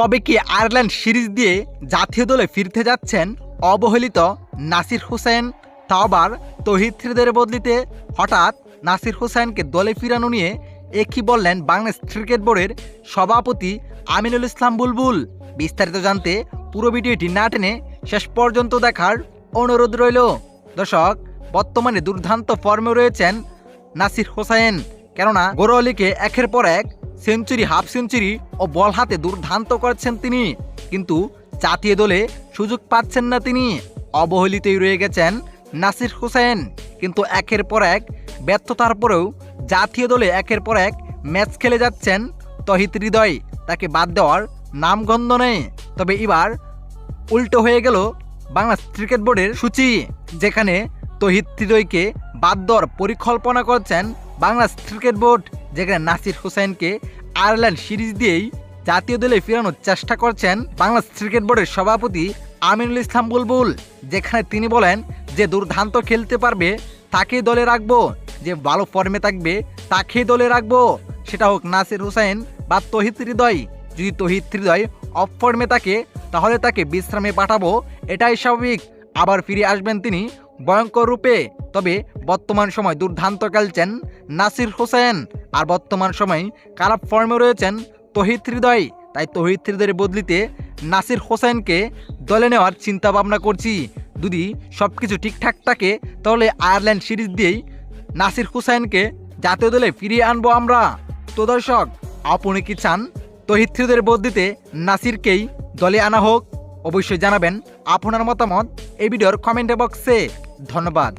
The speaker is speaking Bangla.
তবে কি আয়ারল্যান্ড সিরিজ দিয়ে জাতীয় দলে ফিরতে যাচ্ছেন অবহেলিত নাসির হোসেন তাও আবার তহিদ হৃদয়ের বদলিতে হঠাৎ নাসির হোসেনকে দলে ফিরানো নিয়ে একই বললেন বাংলাদেশ ক্রিকেট বোর্ডের সভাপতি আমিনুল ইসলাম বুলবুল। বিস্তারিত জানতে পুরো ভিডিওটি না টেনে শেষ পর্যন্ত দেখার অনুরোধ রইল। দর্শক, বর্তমানে দুর্দান্ত ফর্মে রয়েছেন নাসির হোসেন, কেননা গোরলিকে একের পর এক সেঞ্চুরি, হাফ সেঞ্চুরি ও বল হাতে দুর্দান্ত করছেন তিনি। কিন্তু জাতীয় দলে সুযোগ পাচ্ছেন না তিনি। অবহেলিতই রয়ে গেছেন নাসির হোসেন। কিন্তু একের পর এক ব্যর্থতার পরেও জাতীয় দলে একের পর এক ম্যাচ খেলে যাচ্ছেন তহিত হৃদয়। তাকে বাদ দেওয়ার নামগন্ধ নেই। তবে এবার উল্টো হয়ে গেল বাংলাদেশ ক্রিকেট বোর্ডের সূচি, যেখানে তহিত হৃদয়কে বাদ দেওয়ার পরিকল্পনা করছেন বাংলাদেশ ক্রিকেট বোর্ড। যেখানে নাসির হোসেনকে আয়ারল্যান্ড সিরিজ দিয়েই জাতীয় দলে ফেরানোর চেষ্টা করছেন বাংলাদেশ ক্রিকেট বোর্ডের সভাপতি আমিনুল ইসলাম বুলবুল, যেখানে তিনি বলেন যে দুর্দান্ত খেলতে পারবে তাকেই দলে রাখব, যে ভালো ফর্মে থাকবে তাকেই দলে রাখব। সেটা হোক নাসির হোসেন বা তহিদ হৃদয়। যদি তহিদ হৃদয় অফ ফর্মে থাকে, তাহলে তাকে বিশ্রামে পাঠাবো, এটাই স্বাভাবিক। আবার ফিরে আসবেন তিনি ভয়ঙ্কর রূপে। তবে বর্তমান সময় দুর্দান্ত খেলছেন নাসির হোসেন আর বর্তমান সময় খারাপ ফর্মে রয়েছেন তহিদ হৃদয়। তাই তহিদ হৃদয়ের বদলিতে নাসির হোসেনকে দলে নেওয়ার চিন্তা ভাবনা করছি। যদি সব কিছু ঠিকঠাক থাকে, তাহলে আয়ারল্যান্ড সিরিজ দিয়েই নাসির হোসেনকে জাতীয় দলে ফিরিয়ে আনব আমরা। তো দর্শক, আপনি কি চান? তহিদ হৃদয়ের বদলিতে নাসিরকেই দলে আনা হোক। অবশ্যই জানাবেন আপনার মতামত এই ভিডিওর কমেন্ট বক্সে। ধন্যবাদ।